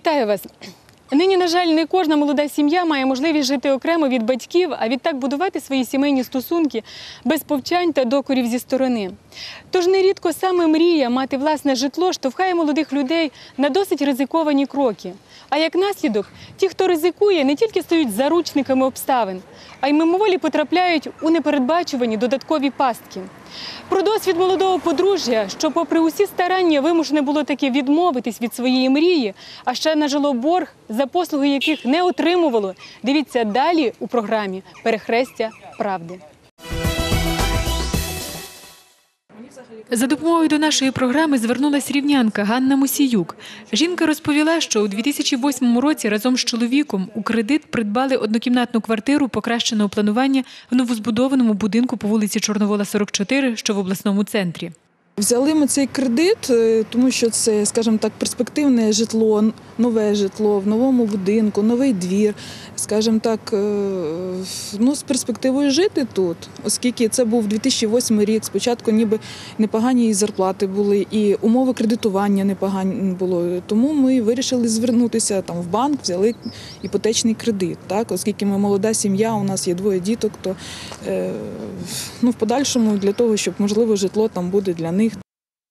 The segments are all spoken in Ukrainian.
Вітаю вас. Нині, на жаль, не кожна молода сім'я має можливість жити окремо від батьків, а відтак будувати свої сімейні стосунки без повчань та докорів зі сторони. Тож нерідко саме мрія мати власне житло штовхає молодих людей на досить ризиковані кроки. А як наслідок, ті, хто ризикує, не тільки стають заручниками обставин, а й мимоволі потрапляють у непередбачувані додаткові пастки. Про досвід молодого подружжя, що, попри усі старання, вимушене було таки відмовитись від своєї мрії, а ще нажило борг, за послуги яких не отримувало. Дивіться далі у програмі Перехрестя правди. За допомогою до нашої програми звернулась рівнянка Ганна Мусіюк. Жінка розповіла, що у 2008 році разом з чоловіком у кредит придбали однокімнатну квартиру покращеного планування в новозбудованому будинку по вулиці Чорновола, 44, що в обласному центрі. Взяли ми цей кредит, е, тому що це, скажімо так, перспективне житло, нове житло в новому будинку, новий двір, скажімо так, е, ну, з перспективою жити тут, оскільки це був 2008 рік. Спочатку ніби непогані і зарплати були, і умови кредитування непогані було. Тому ми вирішили звернутися там в банк, взяли іпотечний кредит. Так, оскільки ми молода сім'я, у нас є двоє діток, то е, ну, в подальшому для того, щоб можливо житло там буде для них.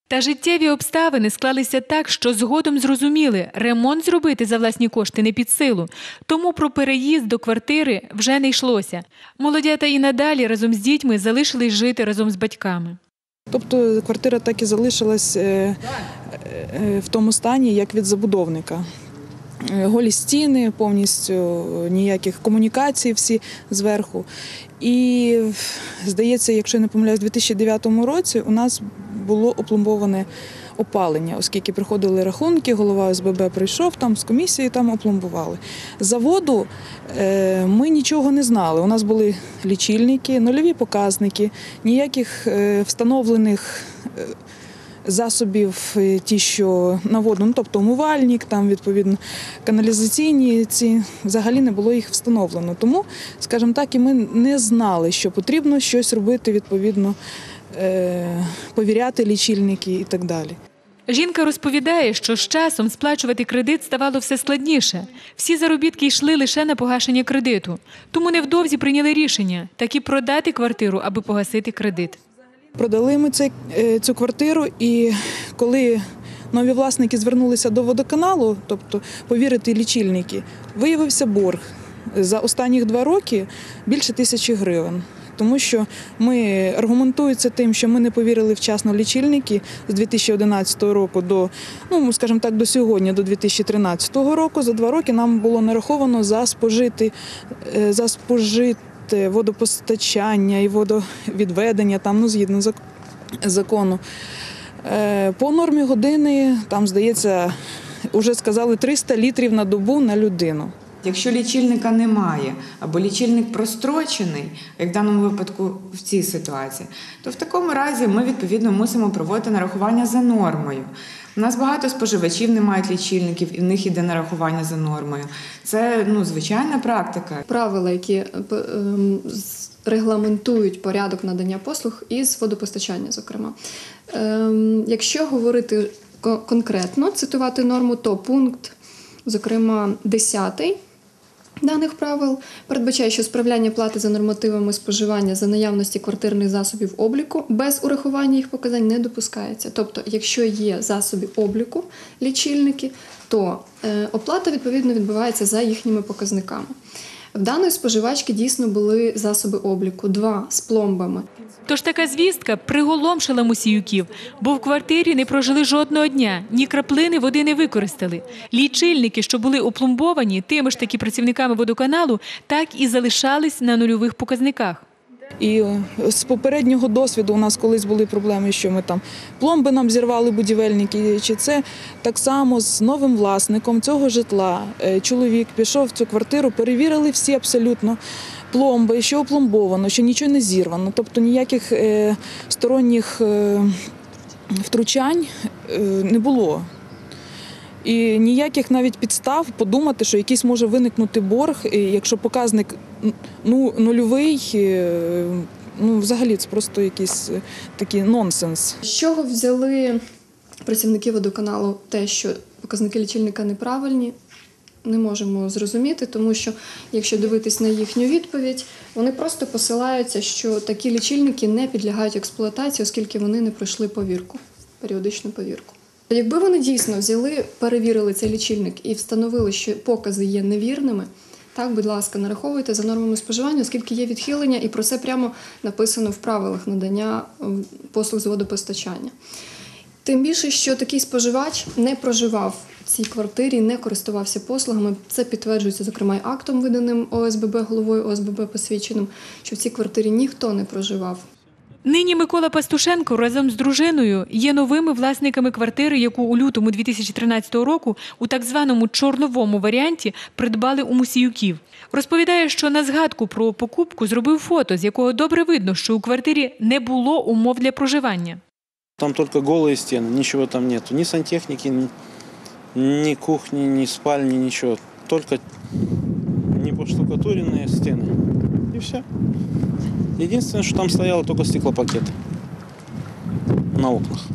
Та життєві обставини склалися так, що згодом зрозуміли, ремонт зробити за власні кошти не під силу. Тому про переїзд до квартири вже не йшлося. Молодята і надалі разом з дітьми залишились жити разом з батьками. Тобто квартира так і залишилась е, е, в тому стані, як від забудовника. Е, Голі стіни, повністю ніяких комунікацій всі зверху. І здається, якщо не помиляюсь, у 2009 році у нас було опломбоване опалення, оскільки приходили рахунки, голова СББ прийшов там з комісії, там опломбували. За воду е, ми нічого не знали. У нас були лічильники, нульові показники, ніяких е, встановлених. е, Засобів, ті, що на воду, ну тобто умивальник, там відповідно каналізаційні ці взагалі не було їх встановлено. Тому, скажімо так, і ми не знали, що потрібно щось робити, відповідно, повіряти лічильники і так далі. Жінка розповідає, що з часом сплачувати кредит ставало все складніше. Всі заробітки йшли лише на погашення кредиту. Тому невдовзі прийняли рішення таки продати квартиру, аби погасити кредит. Продали ми цей, е, цю квартиру, і коли нові власники звернулися до водоканалу, тобто повірити лічильники, виявився борг за останні два роки більше тисячі гривень. Тому що ми аргументуються тим, що ми не повірили вчасно в лічильники з 2011 року до, ну скажімо так, до сьогодні, до 2013 року. За два роки нам було нараховано за спожити е, за спожити водопостачання і водовідведення, там, ну, згідно закону. Е, По нормі години, там, здається, вже сказали 300 літрів на добу на людину. Якщо лічильника немає або лічильник прострочений, як в даному випадку в цій ситуації, то в такому разі ми відповідно мусимо проводити нарахування за нормою. У нас багато споживачів не мають лічильників, і в них іде нарахування за нормою. Це ну звичайна практика. правила, які е, ем, регламентують порядок надання послуг із водопостачання, зокрема. Ем, Якщо говорити ко- конкретно, цитувати норму, то пункт, зокрема, 10 даних правил передбачає, що справляння плати за нормативами споживання за наявності квартирних засобів обліку без урахування їх показань не допускається. Тобто, якщо є засоби обліку, лічильники, то е, оплата відповідно відбувається за їхніми показниками. Даної споживачки дійсно були засоби обліку, два з пломбами. Тож така звістка приголомшила мусіюків, бо в квартирі не прожили жодного дня, ні краплини води не використали. Лічильники, що були опломбовані тими ж таки працівниками водоканалу, так і залишались на нульових показниках. І е, з попереднього досвіду у нас колись були проблеми, що ми там пломби нам зірвали будівельники. Чи це так само з новим власником цього житла? Е, Чоловік пішов в цю квартиру, перевірили всі абсолютно пломби, що опломбовано, що нічого не зірвано. Тобто ніяких е, сторонніх втручань не було. І ніяких навіть підстав подумати, що якийсь може виникнути борг, якщо показник ну, нульовий, е, ну взагалі це просто якийсь е, такий нонсенс. З чого взяли працівники водоканалу те, що показники лічильника неправильні, не можемо зрозуміти, тому що якщо дивитись на їхню відповідь, вони просто посилаються, що такі лічильники не підлягають експлуатації, оскільки вони не пройшли повірку, періодичну повірку. Якби вони дійсно взяли, перевірили цей лічильник і встановили, що покази є невірними, так, будь ласка, нараховуйте за нормами споживання, оскільки є відхилення, і про це прямо написано в правилах надання ем, послуг з водопостачання. Тим більше, що такий споживач не проживав в цій квартирі, не користувався послугами. Це підтверджується, зокрема, актом, виданим ОСББ, головою ОСББ посвідченим, що в цій квартирі ніхто не проживав. Нині Микола Пастушенко разом з дружиною є новими власниками квартири, яку у лютому 2013 року у так званому чорновому варіанті придбали у Мусіюків. Розповідає, що на згадку про покупку зробив фото, з якого добре видно, що у квартирі не було умов для проживання. Там только голые стены, ничего там нету. Ни сантехники, ни, ни кухни, ни спальни, ничего. Только не поштукатуренные стены. И все. Единственное, что там стояло только стеклопакеты на окнах.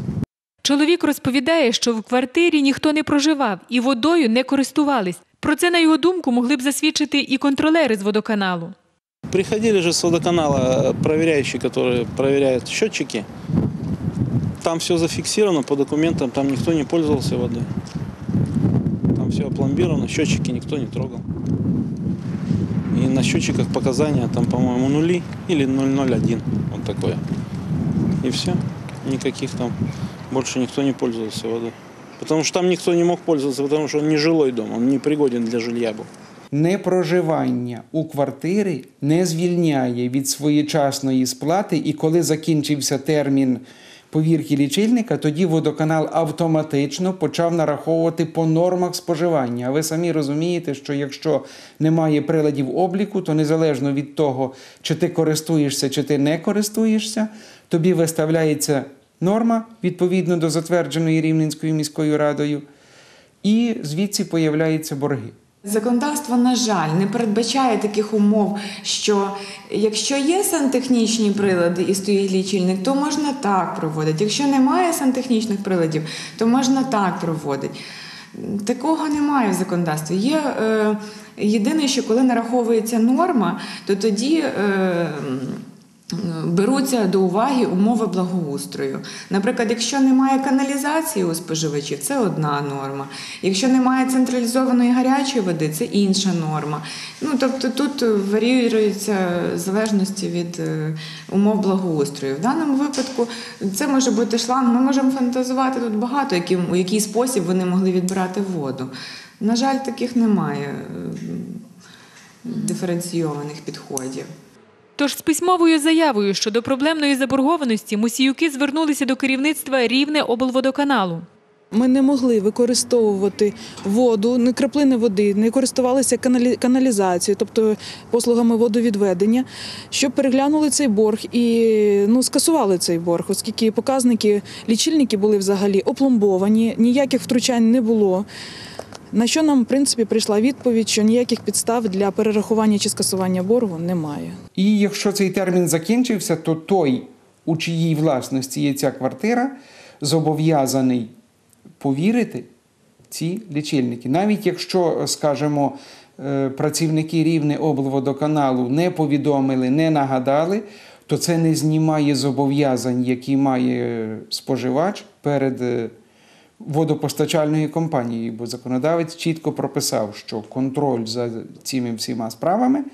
Чоловік розповідає, що в квартирі ніхто не проживав і водою не користувались. Про це, на його думку, могли б засвідчити і контролери з водоканалу. Приходили же с водоканала э, проверяющие, которые проверяют счетчики. Там все зафиксировано по документам, там никто не пользовался водой. Там все опломбировано, счетчики никто не трогал. И на счетчиках показания там, по-моему, нули или 001, вот такое. И все. Никаких там больше никто не пользовался водой. Потому что там никто не мог пользоваться, потому что он не жилой дом, он не пригоден для жилья был. Непроживання у квартири не звільняє від своєчасної сплати, і коли закінчився термін повірки лічильника, тоді водоканал автоматично почав нараховувати по нормах споживання. А ви самі розумієте, що якщо немає приладів обліку, то незалежно від того, чи ти користуєшся, чи ти не користуєшся, тобі виставляється норма відповідно до затвердженої Рівненською міською радою, і звідси появляються борги. Законодавство, на жаль, не передбачає таких умов, що якщо є сантехнічні прилади і стоїть лічильник, то можна так проводити. Якщо немає сантехнічних приладів, то можна так проводити. Такого немає в законодавстві. Є е, єдине, що коли нараховується норма, то тоді. Е, Беруться до уваги умови благоустрою. Наприклад, якщо немає каналізації у споживачів, це одна норма. Якщо немає централізованої гарячої води, це інша норма. Ну тобто тут варіюється в залежності від е, умов благоустрою. В даному випадку це може бути шланг. Ми можемо фантазувати тут багато, яким у який спосіб вони могли відбирати воду. На жаль, таких немає е, диференційованих підходів. Тож з письмовою заявою щодо проблемної заборгованості мусіюки звернулися до керівництва Рівне облводоканалу. Ми не могли використовувати воду, не краплини води, не користувалися каналі- каналізацією, тобто послугами водовідведення, щоб переглянули цей борг і ну, скасували цей борг, оскільки показники лічильники були взагалі опломбовані, ніяких втручань не було. На що нам, в принципі, прийшла відповідь, що ніяких підстав для перерахування чи скасування боргу немає. І якщо цей термін закінчився, то той, у чиїй власності є ця квартира, зобов'язаний повірити ці лічильники. Навіть якщо, скажімо, е, працівники рівне облводоканалу не повідомили, не нагадали, то це не знімає зобов'язань, які має споживач перед водопостачальною компанією, бо законодавець чітко прописав, що контроль за цими всіма справами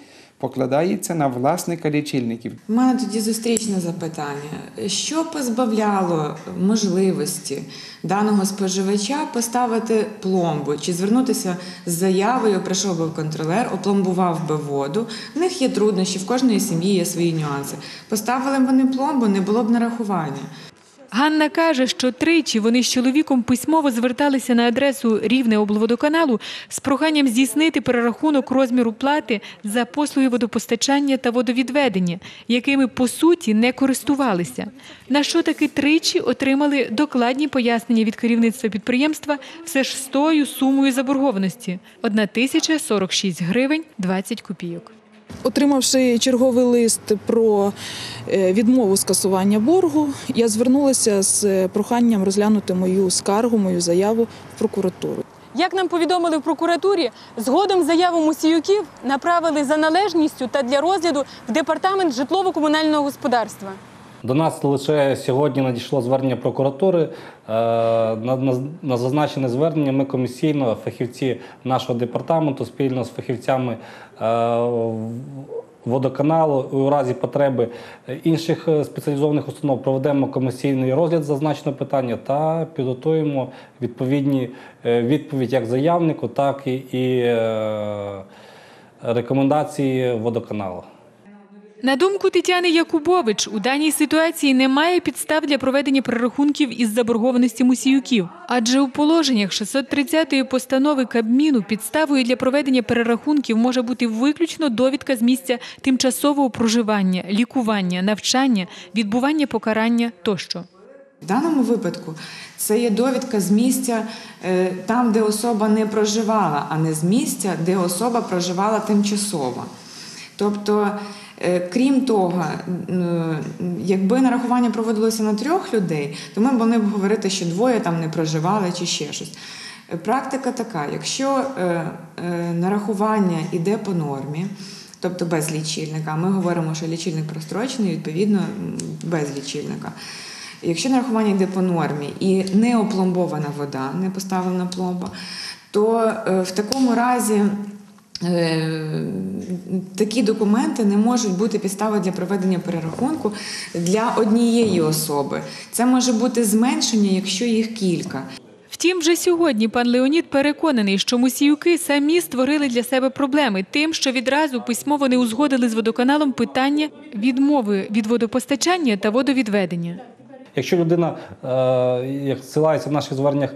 покладається на власника лічильників. У мене тоді зустрічне запитання: що позбавляло можливості даного споживача поставити пломбу чи звернутися з заявою, прийшов би контролер, опломбував би воду. В них є труднощі, в кожної сім'ї є свої нюанси. Поставили б вони пломбу, не було б нарахування. Ганна каже, що тричі вони з чоловіком письмово зверталися на адресу Рівне облводоканалу з проханням здійснити перерахунок розміру плати за послуги водопостачання та водовідведення, якими по суті не користувалися. На що таки тричі отримали докладні пояснення від керівництва підприємства все ж з тою сумою заборгованості 1046 гривень 20 копійок. Отримавши черговий лист про е, відмову скасування боргу, я звернулася з проханням розглянути мою скаргу, мою заяву в прокуратуру. Як нам повідомили в прокуратурі, згодом заяву Мусіюків направили за належністю та для розгляду в департамент житлово-комунального господарства. До нас лише сьогодні надійшло звернення прокуратури. Е, На, на, на зазначене звернення ми комісійно, фахівці нашого департаменту, спільно з фахівцями е, водоканалу у разі потреби інших е, спеціалізованих установ проведемо комісійний розгляд зазначеного питання та підготуємо відповідні відповідь як заявнику, так і, рекомендації водоканалу. На думку Тетяни Якубович, у даній ситуації немає підстав для проведення перерахунків із заборгованості мусіюків, адже у положеннях 630-ї постанови Кабміну підставою для проведення перерахунків може бути виключно довідка з місця тимчасового проживання, лікування, навчання, відбування покарання тощо. В даному випадку це є довідка з місця е, там, де особа не проживала, а не з місця, де особа проживала тимчасово. Тобто, крім того, якби нарахування проводилося на трьох людей, то ми могли б говорити, що двоє там не проживали чи ще щось. Е, Практика така: якщо е, е, нарахування йде по нормі, тобто без лічильника, ми говоримо, що лічильник прострочений, відповідно, без лічильника. Якщо нарахування йде по нормі і не опломбована вода, не поставлена пломба, то е, в такому разі е, такі документи не можуть бути підставою для проведення перерахунку для однієї особи. Це може бути зменшення, якщо їх кілька. Втім, вже сьогодні пан Леонід переконаний, що мусіюки самі створили для себе проблеми тим, що відразу письмово не узгодили з водоканалом питання відмови від водопостачання та водовідведення. Якщо людина, е, як ссилається в наших зверненнях,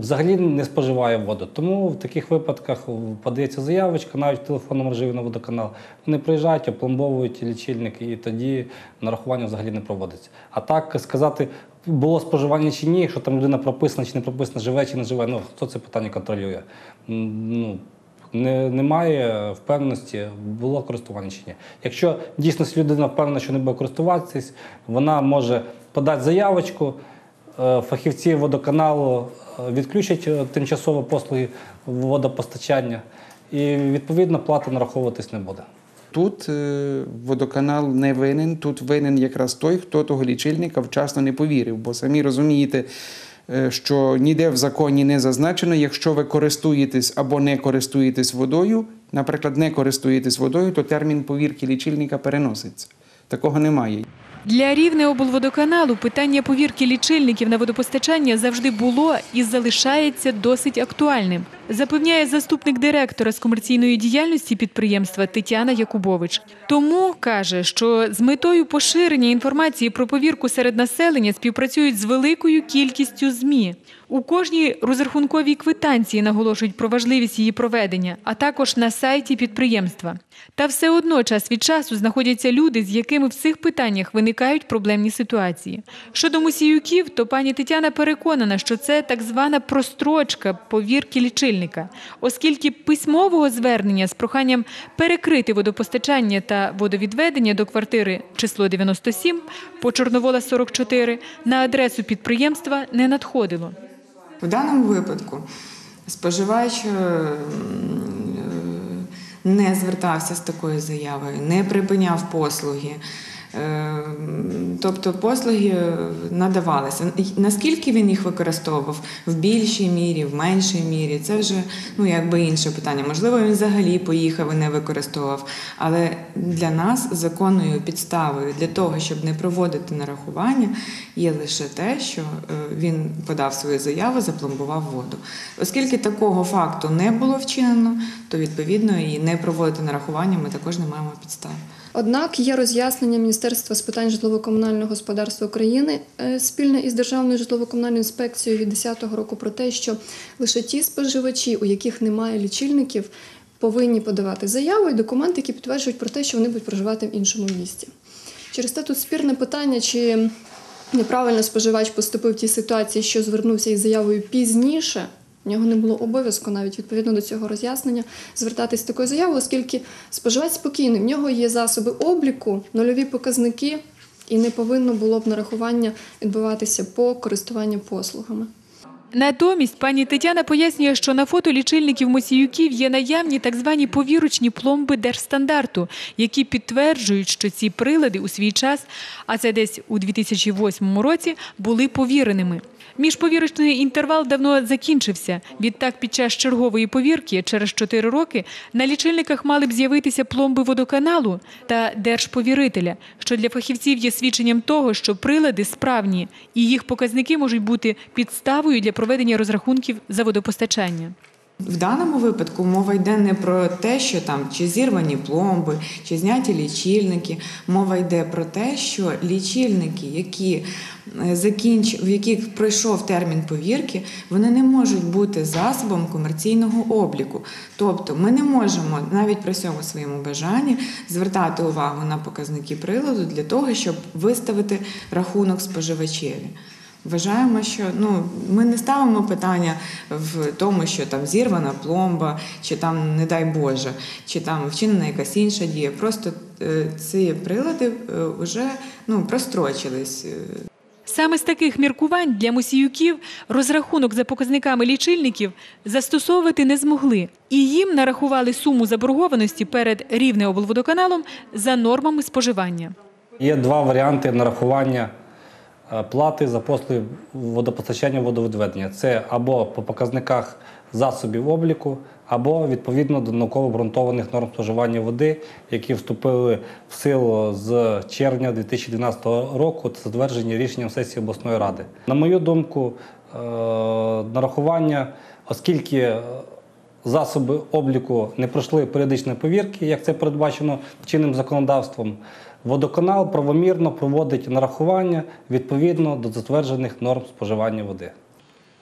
взагалі не споживає воду, тому в таких випадках подається заявочка, навіть в телефонному режимі на водоканал. Вони приїжджають, опломбовують лічильник, і тоді нарахування взагалі не проводиться. А так сказати, було споживання чи ні, якщо там людина прописана чи не прописана, живе чи не живе, ну хто це питання контролює? Ну, не, немає впевненості, було користування чи ні. Якщо дійсно людина впевнена, що не буде користуватись, вона може подати заявочку, е, фахівці водоканалу е, відключать е, тимчасово послуги водопостачання, і відповідно плата нараховуватись не буде. Тут водоканал не винен, тут винен якраз той, хто того лічильника вчасно не повірив. Бо самі розумієте, що ніде в законі не зазначено, якщо ви користуєтесь або не користуєтесь водою, наприклад, не користуєтесь водою, то термін повірки лічильника переноситься. Такого немає. Для Рівнеоблводоканалу питання повірки лічильників на водопостачання завжди було і залишається досить актуальним, запевняє заступник директора з комерційної діяльності підприємства Тетяна Якубович. Тому каже, що з метою поширення інформації про повірку серед населення співпрацюють з великою кількістю ЗМІ. У кожній розрахунковій квитанції наголошують про важливість її проведення, а також на сайті підприємства. Та все одно час від часу знаходяться люди, з якими в цих питаннях виникають проблемні ситуації. Щодо мусіюків, то пані Тетяна переконана, що це так звана прострочка повірки лічильника, оскільки письмового звернення з проханням перекрити водопостачання та водовідведення до квартири число 97 по Чорновола 44 на адресу підприємства не надходило. В даному випадку споживач е, не звертався з такою заявою, не припиняв послуги. Е, Тобто послуги надавалися. Наскільки він їх використовував в більшій мірі, в меншій мірі, це вже ну якби інше питання. Можливо, він взагалі поїхав і не використовував. Але для нас законною підставою для того, щоб не проводити нарахування, є лише те, що е, він подав свою заяву, запломбував воду. Оскільки такого факту не було вчинено, то відповідно і не проводити нарахування ми також не маємо підстав. Однак є роз'яснення Міністерства з питань житлово-комунального господарства України е, спільне із Державною житлово-комунальною інспекцією від 2010 року про те, що лише ті споживачі, у яких немає лічильників, повинні подавати заяву і документи, які підтверджують про те, що вони будуть проживати в іншому місті. Через те тут спірне питання, чи неправильно споживач поступив в тій ситуації, що звернувся із заявою пізніше, У нього не було обов'язку навіть відповідно до цього роз'яснення звертатись такою заявою, оскільки споживач спокійний, в нього є засоби обліку, нульові показники, і не повинно було б нарахування відбуватися по користуванню послугами. Натомість пані Тетяна пояснює, що на фото лічильників Мосіюків є наявні так звані повірочні пломби держстандарту, які підтверджують, що ці прилади у свій час, а це десь у 2008 році, були повіреними. Міжповірочний інтервал давно закінчився. Відтак, під час чергової повірки, через 4 роки, на лічильниках мали б з'явитися пломби водоканалу та держповірителя, що для фахівців є свідченням того, що прилади справні і їх показники можуть бути підставою для проведення розрахунків за водопостачання. В даному випадку мова йде не про те, що там чи зірвані пломби, чи зняті лічильники. Мова йде про те, що лічильники, які е, закінч... в яких пройшов термін повірки, вони не можуть бути засобом комерційного обліку. Тобто ми не можемо навіть при всьому своєму бажанні звертати увагу на показники приладу для того, щоб виставити рахунок споживачеві. Вважаємо, що ну ми не ставимо питання в тому, що там зірвана пломба, чи там, не дай Боже, чи там вчинена якась інша дія. Просто е, ці прилади вже ну прострочились. е, Саме з таких міркувань для мусіюків розрахунок за показниками лічильників застосовувати не змогли, і їм нарахували суму заборгованості перед Рівнеоблводоканалом за нормами споживання. Є два варіанти нарахування е, плати за послуги водопостачання водовідведення. Це або по показниках засобів обліку, або відповідно до науково обґрунтованих норм споживання води, які вступили в силу з червня 2012 року та затверджені рішенням сесії обласної ради. На мою думку, е, нарахування, оскільки е, засоби обліку не пройшли періодичної повірки, як це передбачено чинним законодавством. Водоканал правомірно проводить нарахування відповідно до затверджених норм споживання води.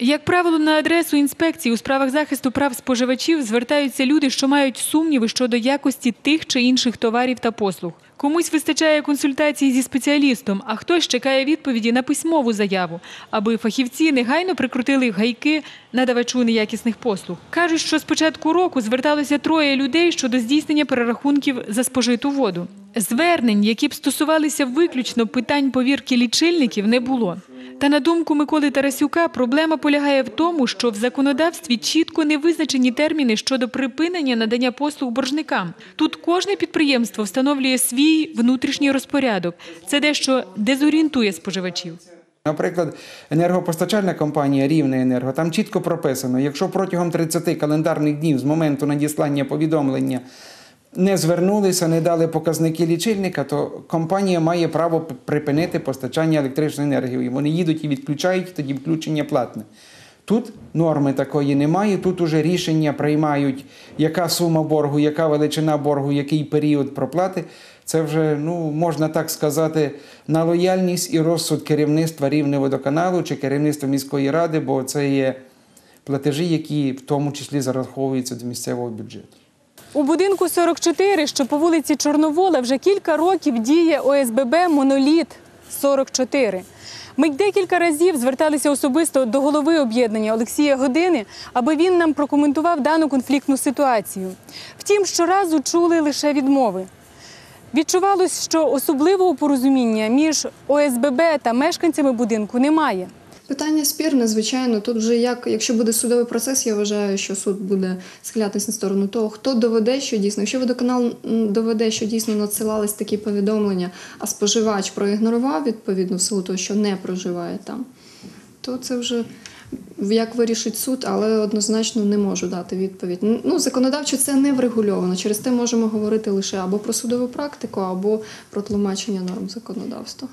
Як правило, на адресу інспекції у справах захисту прав споживачів звертаються люди, що мають сумніви щодо якості тих чи інших товарів та послуг. Комусь вистачає консультації зі спеціалістом, а хтось чекає відповіді на письмову заяву, аби фахівці негайно прикрутили гайки надавачу неякісних послуг. Кажуть, що з початку року зверталося троє людей щодо здійснення перерахунків за спожиту воду. Звернень, які б стосувалися виключно питань повірки лічильників, не було. Та на думку Миколи Тарасюка, проблема полягає в тому, що в законодавстві чітко не визначені терміни щодо припинення надання послуг боржникам. Тут кожне підприємство встановлює свій внутрішній розпорядок. Це дещо дезорієнтує споживачів. Наприклад, енергопостачальна компанія Рівне Енерго, там чітко прописано, якщо протягом 30 календарних днів з моменту надіслання повідомлення не звернулися, не дали показники лічильника, то компанія має право припинити постачання електричної енергії. Вони їдуть і відключають, тоді включення платне. Тут норми такої немає, тут уже рішення приймають, яка сума боргу, яка величина боргу, який період проплати. Це вже, ну, можна так сказати, на лояльність і розсуд керівництва Рівневодоканалу чи керівництва міської ради, бо це є платежі, які в тому числі зараховуються до місцевого бюджету. У будинку 44, що по вулиці Чорновола, вже кілька років діє ОСББ Моноліт 44. Ми декілька разів зверталися особисто до голови об'єднання Олексія Години, аби він нам прокоментував дану конфліктну ситуацію. Втім, щоразу чули лише відмови. Відчувалось, що особливого порозуміння між ОСББ та мешканцями будинку немає. Питання спірне, звичайно. Тут вже як, якщо буде судовий процес, я вважаю, що суд буде схилятися на сторону того, хто доведе, що дійсно. Якщо водоканал доведе, що дійсно надсилались такі повідомлення, а споживач проігнорував відповідно в того, що не проживає там, то це вже як вирішить суд, але однозначно не можу дати відповідь. Ну, законодавчо це не врегульовано. Через те можемо говорити лише або про судову практику, або про тлумачення норм законодавства.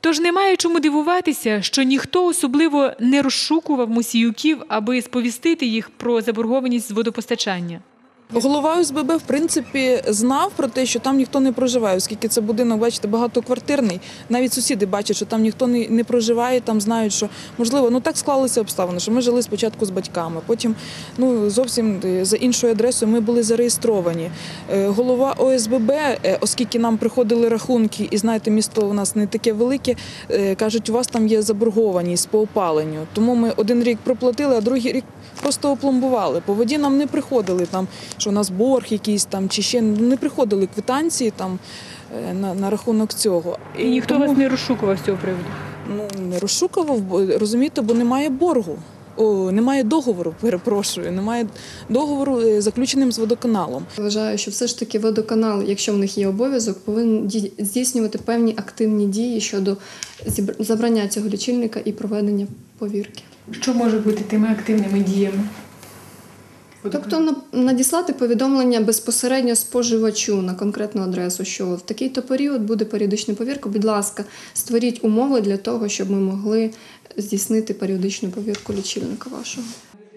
Тож немає чому дивуватися, що ніхто особливо не розшукував мусіюків, аби сповістити їх про заборгованість з водопостачання. Голова ОСББ, в принципі, знав про те, що там ніхто не проживає, оскільки це будинок, бачите, багатоквартирний. Навіть сусіди бачать, що там ніхто не, проживає, там знають, що можливо, ну так склалися обставини, що ми жили спочатку з батьками. Потім ну зовсім е, за іншою адресою ми були зареєстровані. Е, Голова ОСББ, е, оскільки нам приходили рахунки, і знаєте, місто у нас не таке велике, кажуть, у вас там є заборгованість по опаленню. Тому ми один рік проплатили, а другий рік просто опломбували. По воді нам не приходили там, що у нас борг якийсь там, чи ще не приходили квитанції там е, на, на рахунок цього. І ніхто тому, вас не розшукував з цього приводу. ну, не розшукував, бо, розумієте, бо немає боргу. О, немає договору, перепрошую, немає договору е, заключеним з водоканалом. Вважаю, що все ж таки водоканал, якщо в них є обов'язок, повинен ді- здійснювати певні активні дії щодо забрання цього лічильника і проведення повірки. Що може бути тими активними діями? Тобто на- надіслати повідомлення безпосередньо споживачу на конкретну адресу, що в такий-то період буде періодична повірка. Будь ласка, створіть умови для того, щоб ми могли здійснити періодичну повірку лічильника вашого.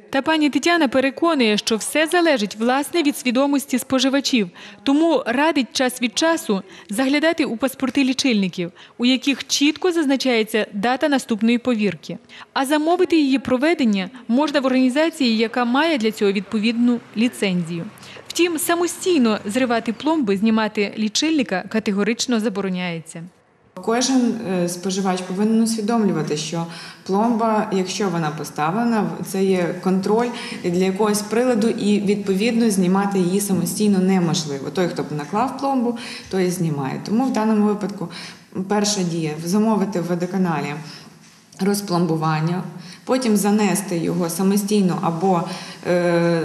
Та пані Тетяна переконує, що все залежить власне від свідомості споживачів, тому радить час від часу заглядати у паспорти лічильників, у яких чітко зазначається дата наступної повірки. А замовити її проведення можна в організації, яка має для цього відповідну ліцензію. Втім, самостійно зривати пломби, знімати лічильника категорично забороняється. Кожен е, споживач повинен усвідомлювати, що пломба, якщо вона поставлена, це є контроль для якогось приладу, і відповідно знімати її самостійно неможливо. Той, хто б наклав пломбу, той знімає. Тому в даному випадку перша дія замовити в водоканалі розпломбування, потім занести його самостійно або е,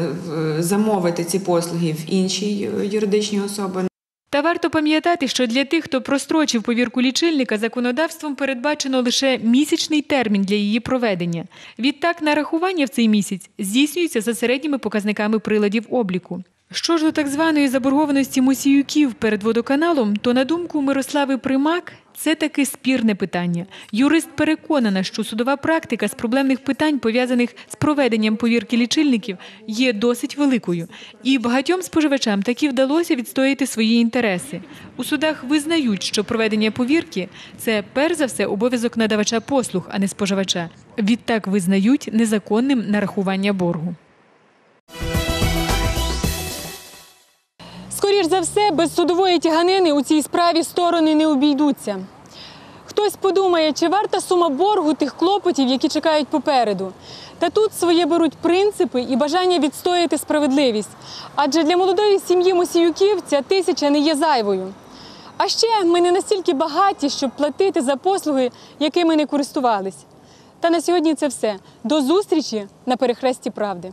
замовити ці послуги в іншій е, юридичній особі. Та варто пам'ятати, що для тих, хто прострочив повірку лічильника, законодавством передбачено лише місячний термін для її проведення. Відтак, нарахування в цей місяць здійснюється за середніми показниками приладів обліку. Що ж до так званої заборгованості мусіюків перед водоканалом, то на думку Мирослави Примак, це таки спірне питання. Юрист переконана, що судова практика з проблемних питань, пов'язаних з проведенням повірки лічильників, є досить великою. І багатьом споживачам таки вдалося відстояти свої інтереси. У судах визнають, що проведення повірки це перш за все обов'язок надавача послуг, а не споживача. Відтак визнають незаконним нарахування боргу. Скоріш за все, без судової тяганини у цій справі сторони не обійдуться. Хтось подумає, чи варта сума боргу тих клопотів, які чекають попереду. Та тут своє беруть принципи і бажання відстояти справедливість. Адже для молодої сім'ї Мосіюків ця тисяча не є зайвою. А ще ми не настільки багаті, щоб платити за послуги, якими не користувались. Та на сьогодні це все. До зустрічі на перехресті правди.